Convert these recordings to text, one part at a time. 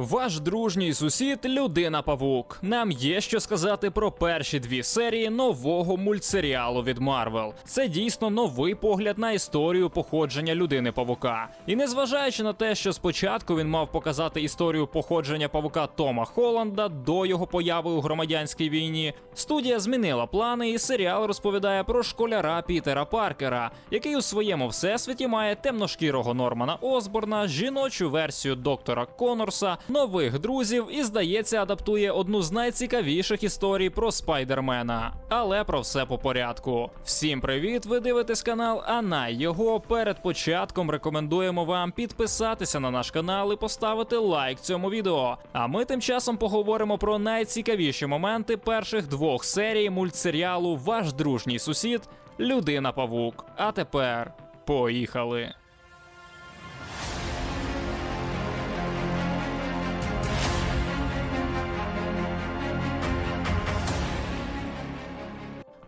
Ваш дружній сусід людина Павук. Нам є що сказати про перші дві серії нового мультсеріалу від Марвел. Це дійсно новий погляд на історію походження людини Павука. І незважаючи на те, що спочатку він мав показати історію походження павука Тома Холланда до його появи у громадянській війні, студія змінила плани, і серіал розповідає про школяра Пітера Паркера, який у своєму всесвіті має темношкірого Нормана Осборна, жіночу версію доктора Конорса, нових друзів і, здається, адаптує одну з найцікавіших історій про спайдермена. Але про все по порядку. Всім привіт! Ви дивитесь канал Ана. Його перед початком рекомендуємо вам підписатися на наш канал і поставити лайк цьому відео. А ми тим часом поговоримо про найцікавіші моменти перших двох серій мультсеріалу Ваш дружній сусід Людина Павук. А тепер поїхали.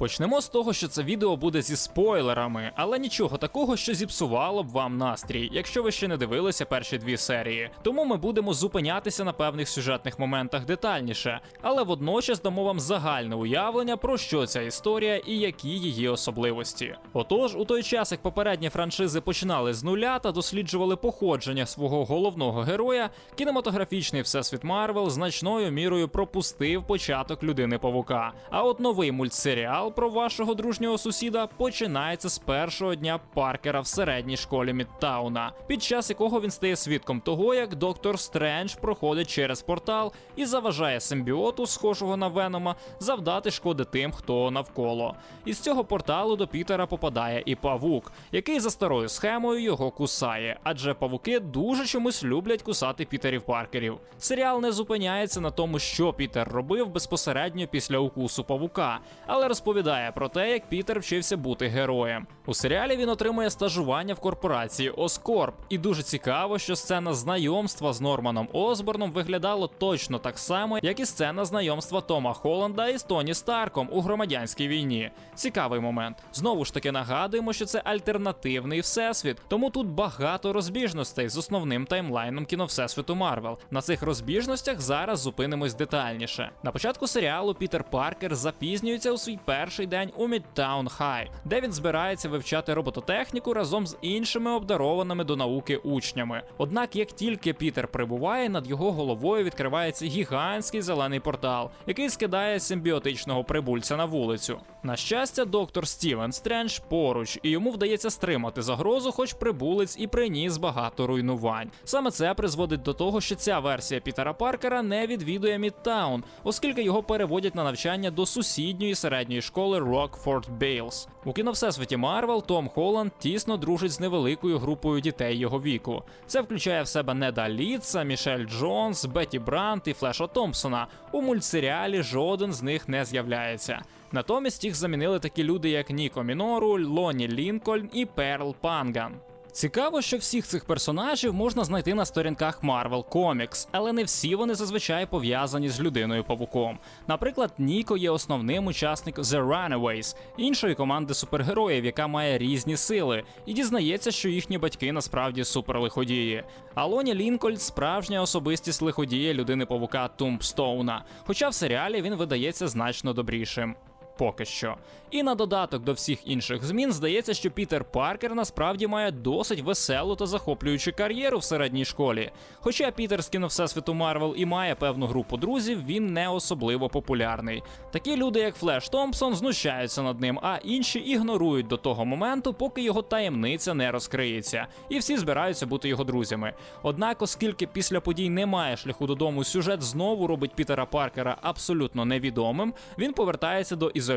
Почнемо з того, що це відео буде зі спойлерами, але нічого такого, що зіпсувало б вам настрій, якщо ви ще не дивилися перші дві серії. Тому ми будемо зупинятися на певних сюжетних моментах детальніше, але водночас дамо вам загальне уявлення про що ця історія і які її особливості. Отож, у той час, як попередні франшизи починали з нуля та досліджували походження свого головного героя, кінематографічний всесвіт Марвел значною мірою пропустив початок людини Павука. А от новий мультсеріал про вашого дружнього сусіда починається з першого дня Паркера в середній школі Мідтауна, під час якого він стає свідком того, як доктор Стрендж проходить через портал і заважає симбіоту, схожого на Венома, завдати шкоди тим, хто навколо. Із цього порталу до Пітера попадає і павук, який за старою схемою його кусає, адже павуки дуже чомусь люблять кусати Пітерів Паркерів. Серіал не зупиняється на тому, що Пітер робив безпосередньо після укусу павука, але розповідає про те, як Пітер вчився бути героєм. У серіалі він отримує стажування в корпорації Оскорб, і дуже цікаво, що сцена знайомства з Норманом Осборном виглядало точно так само, як і сцена знайомства Тома Холланда із Тоні Старком у громадянській війні. Цікавий момент. Знову ж таки нагадуємо, що це альтернативний всесвіт, тому тут багато розбіжностей з основним таймлайном кіновсесвіту Марвел. На цих розбіжностях зараз зупинимось детальніше. На початку серіалу Пітер Паркер запізнюється у свій перший день у Мідтаун Хай, де він збирається вивчати робототехніку разом з іншими обдарованими до науки учнями. Однак, як тільки Пітер прибуває, над його головою відкривається гігантський зелений портал, який скидає симбіотичного прибульця на вулицю. На щастя, доктор Стівен Стрендж поруч, і йому вдається стримати загрозу, хоч прибулець і приніс багато руйнувань. Саме це призводить до того, що ця версія Пітера Паркера не відвідує Мідтаун, оскільки його переводять на навчання до сусідньої середньої школи Рокфорд Бейлс. У кіновсесвіті Марвел Том Холланд тісно дружить з невеликою групою дітей його віку. Це включає в себе Неда Літса, Мішель Джонс, Бетті Брант і Флеша Томпсона. У мультсеріалі жоден з них не з'являється. Натомість їх замінили такі люди, як Ніко Мінору, Лоні Лінкольн і Перл Панган. Цікаво, що всіх цих персонажів можна знайти на сторінках Marvel Comics, але не всі вони зазвичай пов'язані з людиною павуком. Наприклад, Ніко є основним учасник The Runaways, іншої команди супергероїв, яка має різні сили, і дізнається, що їхні батьки насправді суперлиходії. А Лоні Лінкольн справжня особистість лиходія людини павука Тумбстоуна, хоча в серіалі він видається значно добрішим. Поки що. І на додаток до всіх інших змін здається, що Пітер Паркер насправді має досить веселу та захоплюючу кар'єру в середній школі. Хоча Пітер з кіновсесвіту Марвел і має певну групу друзів, він не особливо популярний. Такі люди, як Флеш Томпсон, знущаються над ним, а інші ігнорують до того моменту, поки його таємниця не розкриється, і всі збираються бути його друзями. Однак, оскільки після подій немає шляху додому, сюжет знову робить Пітера Паркера абсолютно невідомим, він повертається до ізоляції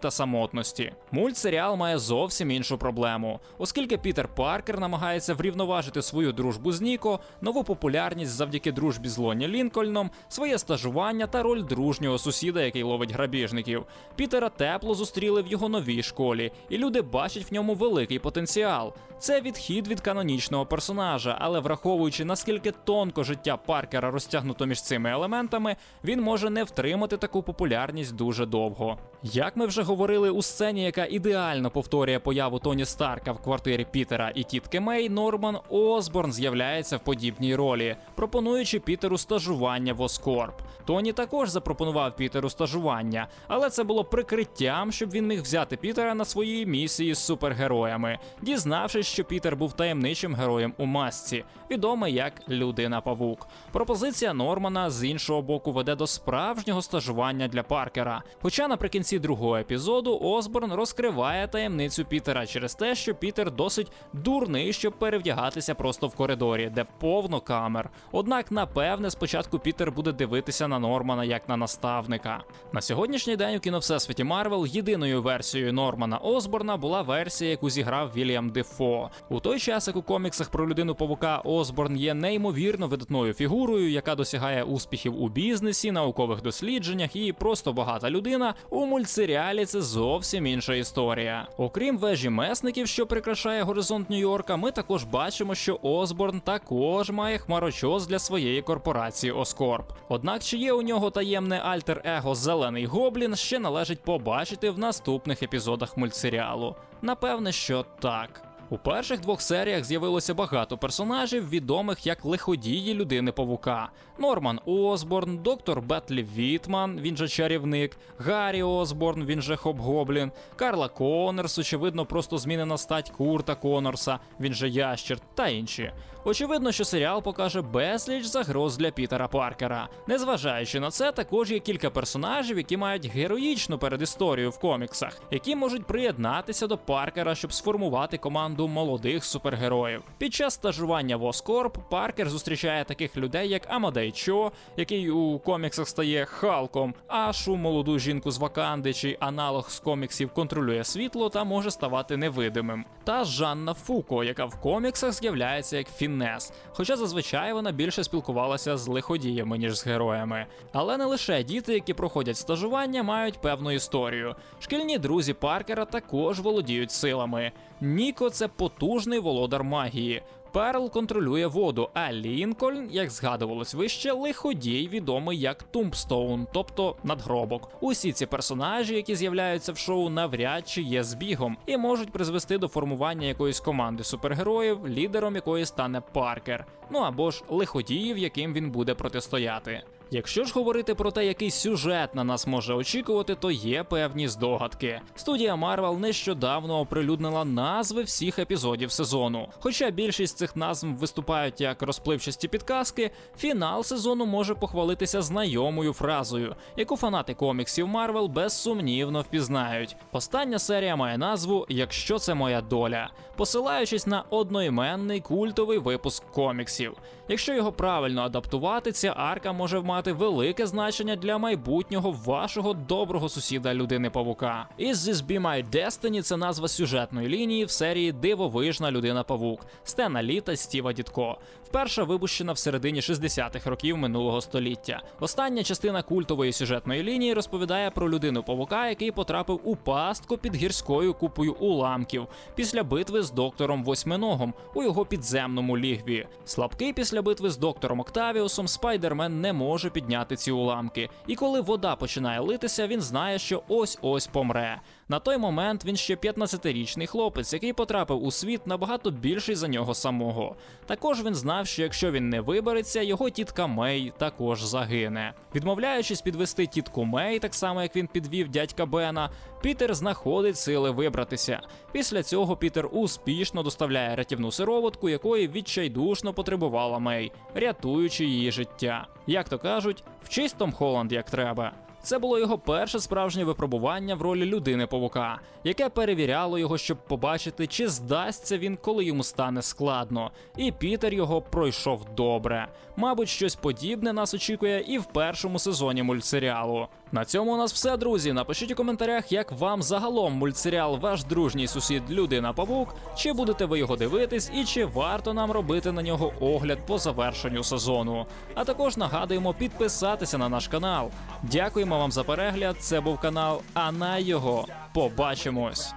та самотності. Мультсеріал має зовсім іншу проблему, оскільки Пітер Паркер намагається врівноважити свою дружбу з Ніко, нову популярність завдяки дружбі з Лоні Лінкольном, своє стажування та роль дружнього сусіда, який ловить грабіжників. Пітера тепло зустріли в його новій школі, і люди бачать в ньому великий потенціал. Це відхід від канонічного персонажа, але враховуючи наскільки тонко життя Паркера розтягнуто між цими елементами, він може не втримати таку популярність дуже довго. Як ми вже говорили у сцені, яка ідеально повторює появу Тоні Старка в квартирі Пітера і тітки Мей, Норман Осборн з'являється в подібній ролі, пропонуючи Пітеру стажування в Оскорб. Тоні також запропонував Пітеру стажування, але це було прикриттям, щоб він міг взяти Пітера на свої місії з супергероями, дізнавшись, що Пітер був таємничим героєм у масці, відомий як Людина Павук. Пропозиція Нормана з іншого боку веде до справжнього стажування для Паркера. Хоча наприкінці другого епізоду Осборн розкриває таємницю Пітера через те, що Пітер досить дурний, щоб перевдягатися просто в коридорі, де повно камер. Однак, напевне, спочатку Пітер буде дивитися на Нормана як на наставника. На сьогоднішній день у кіно Всесвіті Марвел єдиною версією Нормана Осборна була версія, яку зіграв Вільям Дефо. У той час, як у коміксах про людину павука Осборн є неймовірно видатною фігурою, яка досягає успіхів у бізнесі, наукових дослідженнях і просто багата людина. У мультсеріалі це зовсім інша історія. Окрім вежі месників, що прикрашає горизонт Нью-Йорка, ми також бачимо, що Осборн також має хмарочос для своєї корпорації Оскорб. Однак, чи є у нього таємне альтер-его Зелений Гоблін, ще належить побачити в наступних епізодах мультсеріалу. Напевне, що так. У перших двох серіях з'явилося багато персонажів, відомих як лиходії людини павука: Норман Осборн, доктор Бетлі Вітман, він же чарівник, Гаррі Осборн, він же Хобгоблін, Карла Коннорс, очевидно, просто змінена стать Курта Коннорса, він же Ящер та інші. Очевидно, що серіал покаже безліч загроз для Пітера Паркера. Незважаючи на це, також є кілька персонажів, які мають героїчну передісторію в коміксах, які можуть приєднатися до Паркера, щоб сформувати команду молодих супергероїв. Під час стажування в Оскорб Паркер зустрічає таких людей, як Амадей Чо, який у коміксах стає Халком, Ашу, молоду жінку з Ваканди, чий аналог з коміксів контролює світло та може ставати невидимим. Та Жанна Фуко, яка в коміксах з'являється як Фіннес, хоча зазвичай вона більше спілкувалася з лиходіями, ніж з героями. Але не лише діти, які проходять стажування, мають певну історію. Шкільні друзі Паркера також володіють силами. Ніко це потужний володар магії. Перл контролює воду, а Лінкольн, як згадувалось вище, лиходій відомий як Тумбстоун, тобто надгробок. Усі ці персонажі, які з'являються в шоу, навряд чи є збігом і можуть призвести до формування якоїсь команди супергероїв, лідером якої стане Паркер. Ну або ж лиходіїв, яким він буде протистояти. Якщо ж говорити про те, який сюжет на нас може очікувати, то є певні здогадки. Студія Marvel нещодавно оприлюднила назви всіх епізодів сезону. Хоча більшість цих назв виступають як розпливчасті підказки, фінал сезону може похвалитися знайомою фразою, яку фанати коміксів Marvel безсумнівно впізнають. Остання серія має назву Якщо це моя доля, посилаючись на одноіменний культовий випуск коміксів. Якщо його правильно адаптувати, ця арка може мати велике значення для майбутнього вашого доброго сусіда людини павука. із This Be My Destiny – це назва сюжетної лінії в серії Дивовижна людина павук Стена Літа Стіва Дідко. Вперше випущена в середині 60-х років минулого століття. Остання частина культової сюжетної лінії розповідає про людину павука, який потрапив у пастку під гірською купою уламків після битви з доктором Восьминогом у його підземному лігві. Слабкий після битви з доктором Октавіусом Спайдермен не може підняти ці уламки, і коли вода починає литися, він знає, що ось ось помре. На той момент він ще 15-річний хлопець, який потрапив у світ набагато більший за нього самого. Також він знав, що якщо він не вибереться, його тітка Мей також загине. Відмовляючись підвести тітку Мей, так само як він підвів дядька Бена, Пітер знаходить сили вибратися. Після цього Пітер успішно доставляє рятівну сироватку, якої відчайдушно потребувала Мей, рятуючи її життя. Як то кажуть, вчись Том Холланд як треба. Це було його перше справжнє випробування в ролі людини павука, яке перевіряло його, щоб побачити, чи здасться він, коли йому стане складно. І Пітер його пройшов добре. Мабуть, щось подібне нас очікує і в першому сезоні мультсеріалу. На цьому у нас все, друзі. Напишіть у коментарях, як вам загалом мультсеріал Ваш дружній сусід Людина Павук. Чи будете ви його дивитись, і чи варто нам робити на нього огляд по завершенню сезону? А також нагадуємо підписатися на наш канал. Дякуємо вам за перегляд. Це був канал, а на його побачимось.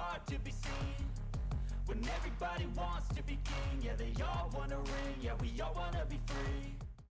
hard to be seen. When everybody wants to be king Yeah, they all wanna ring Yeah, we all wanna be free.